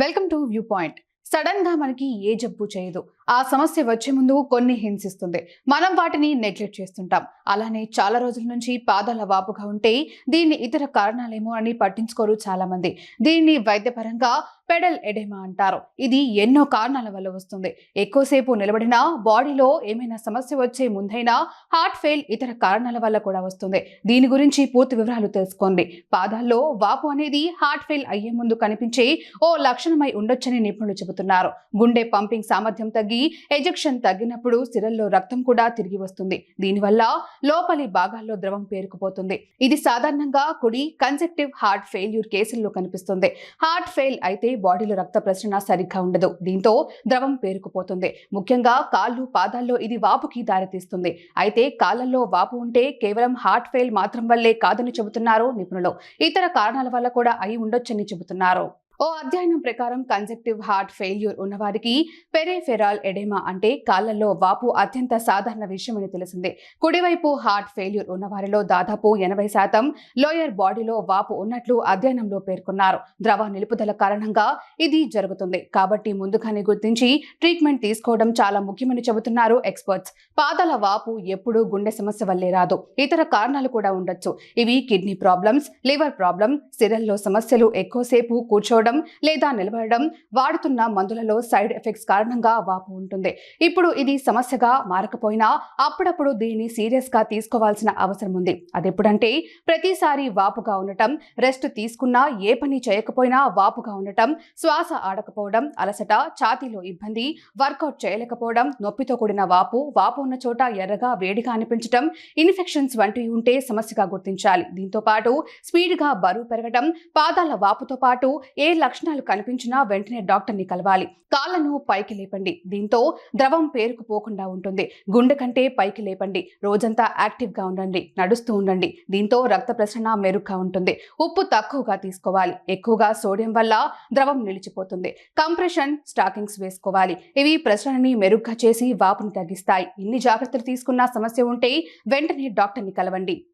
Welcome to view point సడన్గా మనకి ఏ జబ్బు చేయదు. ఆ సమస్య వచ్చే ముందు కొన్ని హింసిస్తుంది మనం వాటిని నెగ్లెక్ట్ చేస్తుంటాం. అలానే చాలా రోజుల నుంచి పాదాల వాపుగా ఉంటే దీన్ని ఇతర కారణాలేమో అని పట్టించుకోరు చాలా మంది దీన్ని వైద్యపరంగా పెడల్ ఎడెమా అంటారు. ఇది ఎన్నో కారణాల వల్ల వస్తుంది. ఎక్కువసేపు నిలబడినా బాడీలో ఏమైనా సమస్య వచ్చే ముందైనా హార్ట్ ఫెయిల్ ఇతర కారణాల వల్ల కూడా వస్తుంది. దీని గురించి పూర్తి వివరాలు తెలుసుకోండి. పాదాల్లో వాపు అనేది హార్ట్ ఫెయిల్ అయ్యే ముందు కనిపించే ఓ లక్షణమై ఉండొచ్చని నిపుణులు చెబుతున్నారు. గుండె పంపింగ్ సామర్థ్యం తగ్గి ఎజెక్షన్ తగ్గినప్పుడు సిరల్లో రక్తం కూడా తిరిగి వస్తుంది. దీనివల్ల లోపలి భాగాల్లో ద్రవం పేరుకుపోతుంది. ఇది సాధారణంగా కుడి కన్సెక్టివ్ హార్ట్ ఫెయిల్యూర్ కేసుల్లో కనిపిస్తుంది. హార్ట్ ఫెయిల్ అయితే బాడీలో రక్త ప్రసరణ సరిగ్గా ఉండదు. దీంతో ద్రవం పేరుకుపోతుంది. ముఖ్యంగా కాళ్ళు పాదాల్లో ఇది వాపుకి దారితీస్తుంది. అయితే కాళ్ళల్లో వాపు ఉంటే కేవలం హార్ట్ ఫెయిల్ మాత్రం వల్లే కాదని చెబుతున్నారు నిపుణులు. ఇతర కారణాల వల్ల కూడా అయి ఉండొచ్చని చెబుతున్నారు. ఓ అధ్యయనం ప్రకారం కన్జెక్టివ్ హార్ట్ ఫెయిల్యూర్ ఉన్నవారికి పెరేఫెరాల్ ఎడెమా అంటే కాళ్ళల్లో వాపు అత్యంత సాధారణ విషయమని తెలిసింది. కుడివైపు హార్ట్ ఫెయిల్యూర్ ఉన్నవారిలో దాదాపు ఎనభై శాతం లోయర్ బాడీలో వాపు ఉన్నట్లు అధ్యయనంలో పేర్కొన్నారు. ద్రవ నిలుపుదల కారణంగా ఇది జరుగుతుంది. కాబట్టి ముందుగానే గుర్తించి ట్రీట్మెంట్ తీసుకోవడం చాలా ముఖ్యమని చెబుతున్నారు ఎక్స్పర్ట్స్ పాదాల వాపు ఎప్పుడూ గుండె సమస్య వల్లే రాదు. ఇతర కారణాలు కూడా ఉండొచ్చు. ఇవి కిడ్నీ ప్రాబ్లమ్స్ లివర్ ప్రాబ్లం సిరల్లో సమస్యలు ఎక్కువసేపు కూర్చోవడం లేదా నిలబడడం వాడుతున్న మందులలో సైడ్ ఎఫెక్ట్స్ కారణంగా వాపు ఉంటుంది. ఇప్పుడు ఇది సమస్యగా మారకపోయినా అప్పుడప్పుడు దీన్ని సీరియస్గా తీసుకోవాల్సిన అవసరం ఉంది. అదెప్పుడంటే ప్రతిసారి వాపుగా ఉండటం రెస్ట్ తీసుకున్నా ఏ పని చేయకపోయినా వాపుగా ఉండటం శ్వాస ఆడకపోవడం అలసట ఛాతీలో ఇబ్బంది వర్కౌట్ చేయలేకపోవడం నొప్పితో కూడిన వాపు వాపు ఉన్న చోట ఎర్రగా వేడిగా అనిపించటం ఇన్ఫెక్షన్స్ వంటివి ఉంటే సమస్యగా గుర్తించాలి. దీంతో పాటు స్పీడ్గా బరువు పెరగడం పాదాల వాపుతో పాటు ఏ లక్షణాలు కనిపించినా వెంటనే డాక్టర్ని కలవాలి. కాళ్ళను పైకి లేపండి. దీంతో ద్రవం పేరుకుపోకుండా ఉంటుంది. గుండె కంటే పైకి లేపండి. రోజంతా యాక్టివ్గా ఉండండి. నడుస్తూ ఉండండి. దీంతో రక్త ప్రసరణ మెరుగ్గా ఉంటుంది. ఉప్పు తక్కువగా తీసుకోవాలి. ఎక్కువగా సోడియం వల్ల ద్రవం నిలిచిపోతుంది. కంప్రెషన్ స్టాకింగ్స్ వేసుకోవాలి. ఇవి ప్రసరణని మెరుగ్గా చేసి వాపుని తగ్గిస్తాయి. ఇన్ని జాగ్రత్తలు తీసుకున్న సమస్య ఉంటే వెంటనే డాక్టర్ని కలవండి.